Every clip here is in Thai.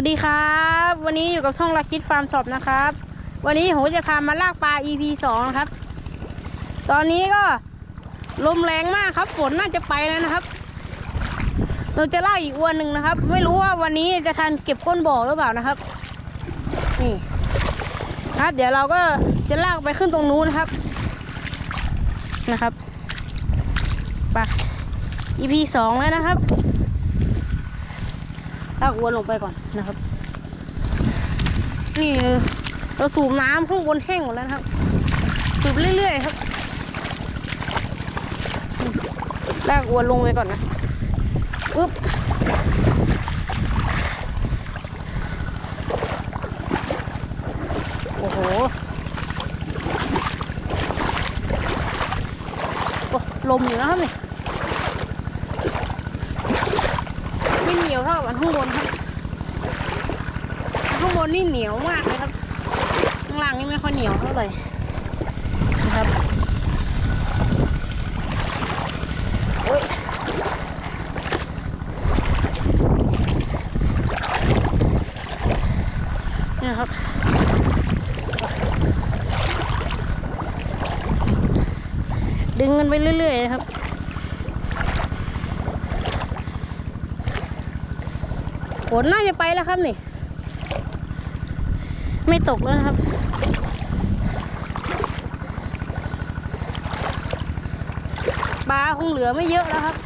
วัสดีครับ วันนี้อยู่กับช่องลักคิดฟาร์มช็อปนะครับ วันนี้ผมจะพามาลากปลา EP สองครับ ตอนนี้ก็ลมแรงมากครับ ฝนน่าจะไปแล้วนะครับ เราจะลากอีกอวนหนึ่งนะครับ ไม่รู้ว่าวันนี้จะทันเก็บก้นบ่อหรือเปล่านะครับ นี่ครับเดี๋ยวเราก็จะลากไปขึ้นตรงนู้นนะครับ นะครับไป EP สองแล้วนะครับ ลากอวนลงไปก่อนนะครับ นี่เราสูบน้ำข้างบนแห้งหมดแล้วครับ สูบเรื่อยๆครับลากอวนลงไปก่อนนะปึ๊บโอ้โหลมอยู่นะครับนี่ไม่เหนียวเท่ากับอัน ข้างบนครับ ข้างบนนี่เหนียวมากเลยครับ ข้างล่างนี่ไม่ค่อยเหนียวเท่าไหร่นะครับโอ้ยนี่ครับดึงกันไปเรื่อยๆนะครับ ฝนน่าจะไปแล้วครับนี่ ไม่ตกแล้วครับ ปลาคงเหลือไม่เยอะแล้วครับ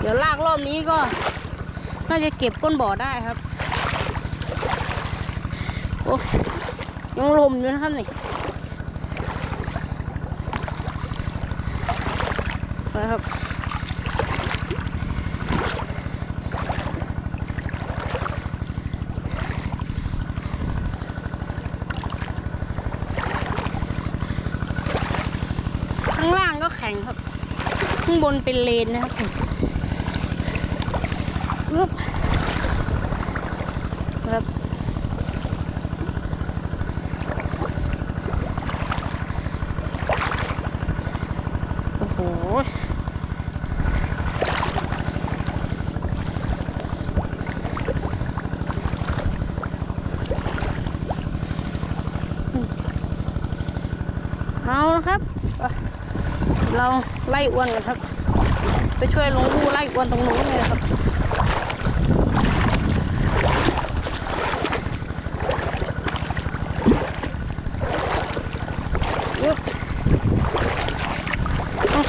เดี๋ยวลากรอบนี้ก็ น่าจะเก็บก้นบ่อได้ครับ โอ้ยังลมอยู่นะครับนี่นะครับ ข้า งล่งครับ ข้างบนเป็นเลนนะครับครับโอ้โหเอานะครับไป เราไล่อ้วนกันครับ ไปช่วยลงลูไล่อ้วนตรงนู้นเลยครับ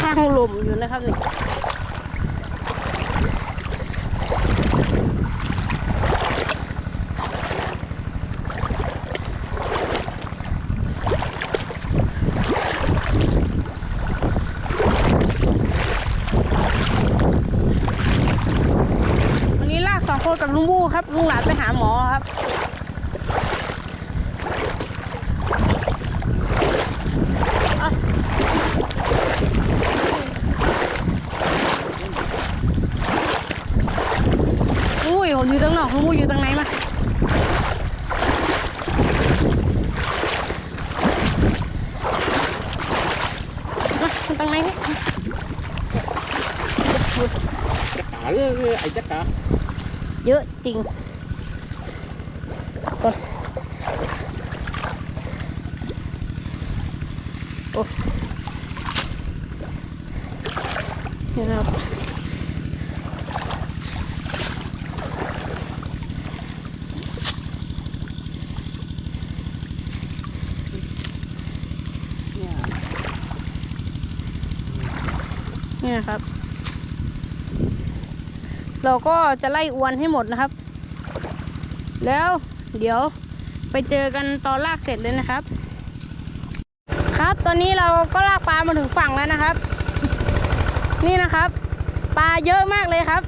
ข้างๆหลุมอยู่นะครับนี่นี้ลา กับลุงบู้ครับลุงหลานไปหาหมอครับ อุ้ยผมอยู่ตรงนอกลุงบู้อยู่ตรงไหนมาตรงไหนเนี่ย cả cái ấy chắc cả เยอะจริงก่อนโอ้นี่นะครับเนี่นะครับ เราก็จะไล่อวนให้หมดนะครับ แล้วเดี๋ยวไปเจอกันตอนลากเสร็จเลยนะครับ ครับตอนนี้เราก็ลากปลามาถึงฝั่งแล้วนะครับ นี่นะครับ ปลาเยอะมากเลยครับ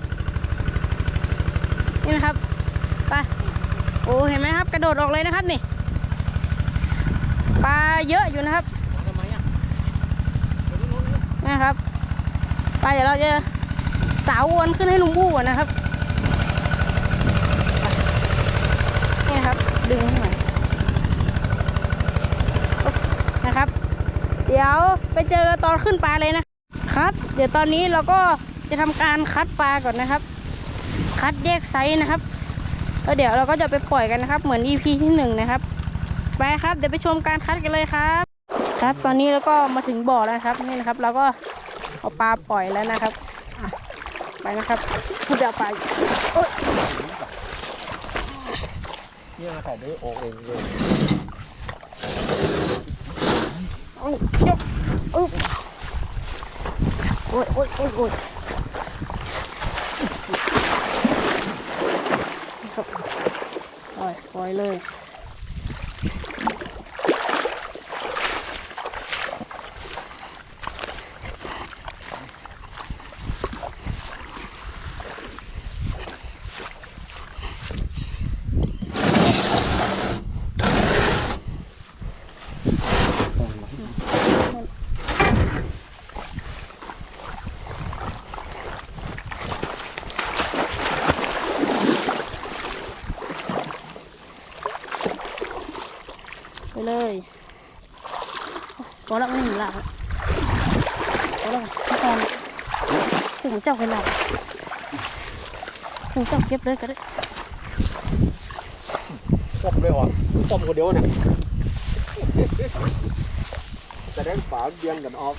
นี่นะครับไปโอ้เห็นไหมครับ กระโดดออกเลยนะครับนี่ปลาเยอะอยู่นะครับนะครับ ไปเดี๋ยวเราจะ สาววนขึ้นให้ลุงบู้นะครับนี่ครับ ดึงให้หน่อยนะครับ เดี๋ยวไปเจอตอนขึ้นปลาเลยนะครับ เดี๋ยวตอนนี้เราก็จะทำการคัดปลาก่อนนะครับ คัดแยกไซส์นะครับแล้วเดี๋ยวเราก็จะไปปล่อยกันนะครับ เหมือน EP ที่หนึ่งนะครับ ไปครับ เดี๋ยวไปชมการคัดกันเลยครับ ครับ ตอนนี้เราก็มาถึงบ่อแล้วครับ นี่นะครับ เราก็เอาปลาปล่อยแล้วนะครับ ไปนะครับคุณจะเอาปลาโอ๊ยเนี่ยแต่ได้ออกเองเลยเอายกอุ๊บโอ้ยโอ้ยโอ้ยโอ้ยครับปล่อยปล่อยเลย พอแล้วไม่เห็นหลังพอแล้วพี่ตอนถึงเจ้าไปหลังถึงเจ้าเก็บเลยก็ได้ปมเลยว่ะปมคนเดียวเนี่ยแสดงฝาเบียงกันออก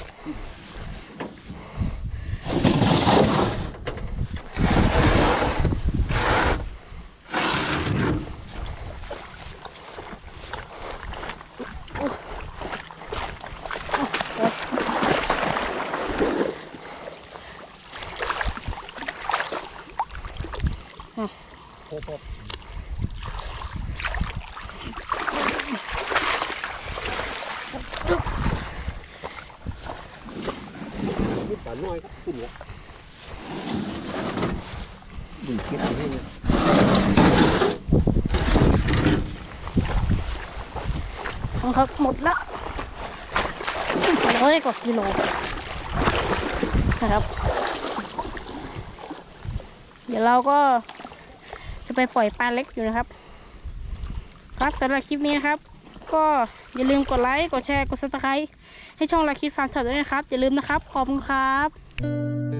โอ้โหนี่ปลาน้อยครับขึ้นหัวดีคิดอะไรเนี่ยครับหมดละร้อยกว่ากิโลนะครับ เดี๋ยวเราก็ ไปปล่อยปลาเล็กอยู่นะครับ ครับสำหรับคลิปนี้นะครับ ก็อย่าลืมกดไลค์กดแชร์กดซับสไครต์ให้ช่องลาคิดฟาร์มถัดด้วยนะครับ อย่าลืมนะครับขอบคุณครับ